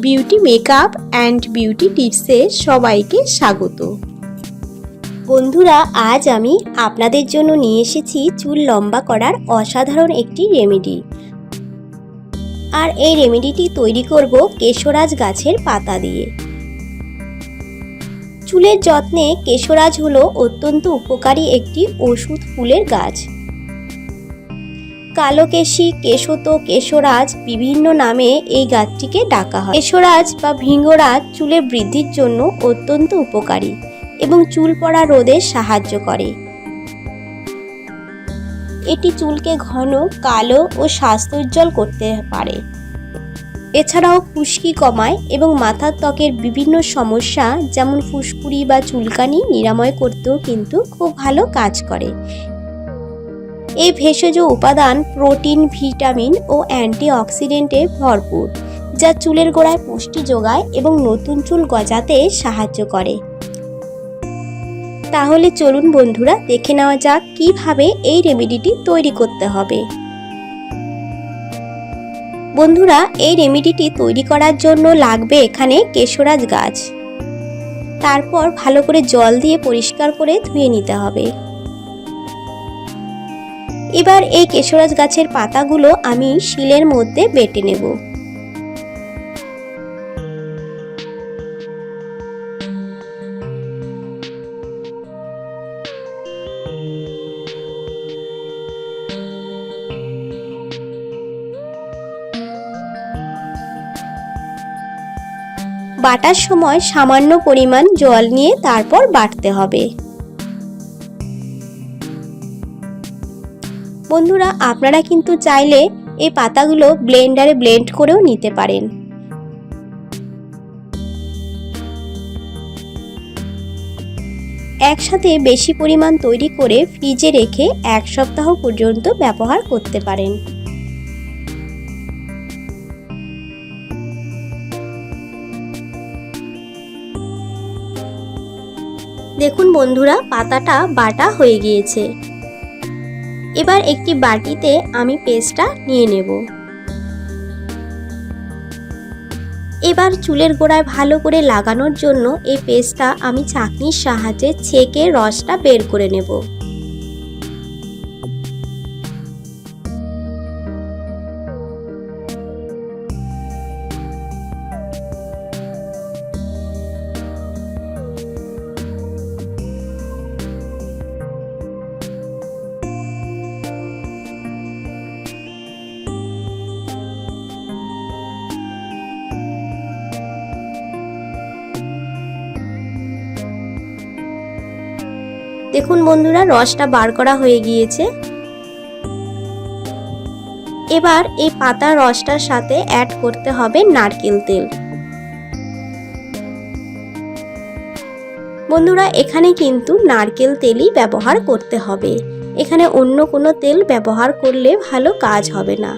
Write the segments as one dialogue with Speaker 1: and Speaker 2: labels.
Speaker 1: Beauty makeup and beauty টিপসে সবাইকে স্বাগত।
Speaker 2: বন্ধুরা, আজ আমি আপনাদের জন্য নিয়ে এসেছি চুল লম্বা করার অসাধারণ একটি রেমেডি। আর এই রেমেডিটি তৈরি করব কেশরাজ গাছের পাতা দিয়ে। চুলের যত্নে কেশরাজ হলো অত্যন্ত উপকারী একটি ওষুধ ফুলের গাছ। কালোকেশি, কেশত, কেশরাজ বিভিন্ন নামে এই গাছটিকে ডাকা হয়। কেশরাজ বা ভৃঙ্গরাজ চুলের বৃদ্ধির জন্য অত্যন্ত উপকারী এবং চুল পড়া রোদে সাহায্য করে। এটি চুলকে ঘন, কালো ও স্বাস্থ্যোজ্জ্বল করতে পারে। এছাড়াও খুশকি কমায় এবং মাথার ত্বকের বিভিন্ন সমস্যা, যেমন ফুসকুড়ি বা চুলকানি নিরাময় করতেও কিন্তু খুব ভালো কাজ করে। এই ভেষজ উপাদান প্রোটিন, ভিটামিন ও অ্যান্টিঅক্সিডেন্টে ভরপুর, যা চুলের গোড়ায় পুষ্টি যোগায় এবং নতুন চুল গজাতে সাহায্য করে। তাহলে চলুন বন্ধুরা, দেখে নেওয়া যাক কীভাবে এই রেমেডিটি তৈরি করতে হবে। বন্ধুরা, এই রেমেডিটি তৈরি করার জন্য লাগবে এখানে কেশরাজ গাছ। তারপর ভালো করে জল দিয়ে পরিষ্কার করে ধুয়ে নিতে হবে। এবার এই কেশরাজ গাছের পাতাগুলো আমি শিলের মধ্যে বেটে নেব। বাটার সময় সামান্য পরিমাণ জল নিয়ে তারপর বাটতে হবে। বন্ধুরা, আপনারা কিন্তু চাইলে এই পাতাগুলো ব্লেন্ডারে ব্লেন্ড করেও নিতে পারেন। একসাথে বেশি পরিমাণ তৈরি করে ফ্রিজে রেখে এক সপ্তাহ পর্যন্ত ব্যবহার করতে পারেন। দেখুন বন্ধুরা, পাতাটা বাটা হয়ে গিয়েছে। এবার একটি বাটিতে আমি পেস্টটা নিয়ে নেব। এবার চুলের গোড়ায় ভালো করে লাগানোর জন্য এই পেস্টটা আমি চাকনির সাহায্যে ছেঁকে রসটা বের করে নেব। দেখুন বন্ধুরা, রসটা বার করা হয়ে গিয়েছে। এবার এই পাতার রসটার সাথে অ্যাড করতে হবে নারকেল তেল। বন্ধুরা, এখানে কিন্তু নারকেল তেলই ব্যবহার করতে হবে। এখানে অন্য কোনো তেল ব্যবহার করলে ভালো কাজ হবে না।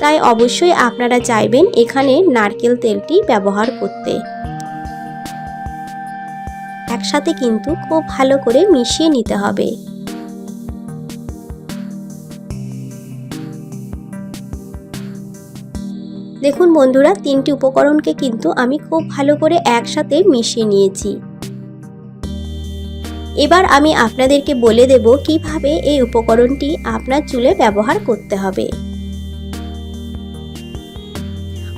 Speaker 2: তাই অবশ্যই আপনারা চাইবেন এখানে নারকেল তেলটি ব্যবহার করতে। একসাথে কিন্তু খুব ভালো করে মিশিয়ে নিতে হবে। দেখুন বন্ধুরা, তিনটি উপকরণকে কিন্তু আমি খুব ভালো করে একসাথে মিশিয়ে নিয়েছি। এবার আমি আপনাদেরকে বলে দেব কীভাবে এই উপকরণটি আপনার চুলে ব্যবহার করতে হবে।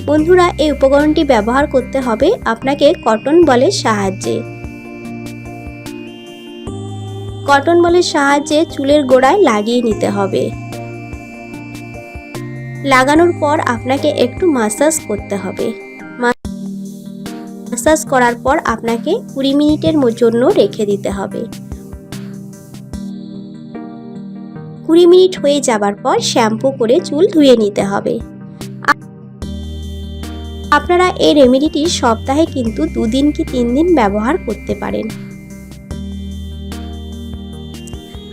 Speaker 2: বন্ধুরা, এই উপকরণটি ব্যবহার করতে হবে আপনাকে কটন বলের সাহায্যে। কটন বলের সাহায্যে চুলের গোড়ায় লাগিয়ে নিতে হবে। লাগানোর পর আপনাকে একটু মাসাজ করতে হবে। মাসাজ করার পর আপনাকে কুড়ি মিনিটের জন্য রেখে দিতে হবে। কুড়ি মিনিট হয়ে যাবার পর শ্যাম্পু করে চুল ধুয়ে নিতে হবে। আপনারা এই রেমেডিটি সপ্তাহে কিন্তু দুদিন কি তিন দিন ব্যবহার করতে পারেন।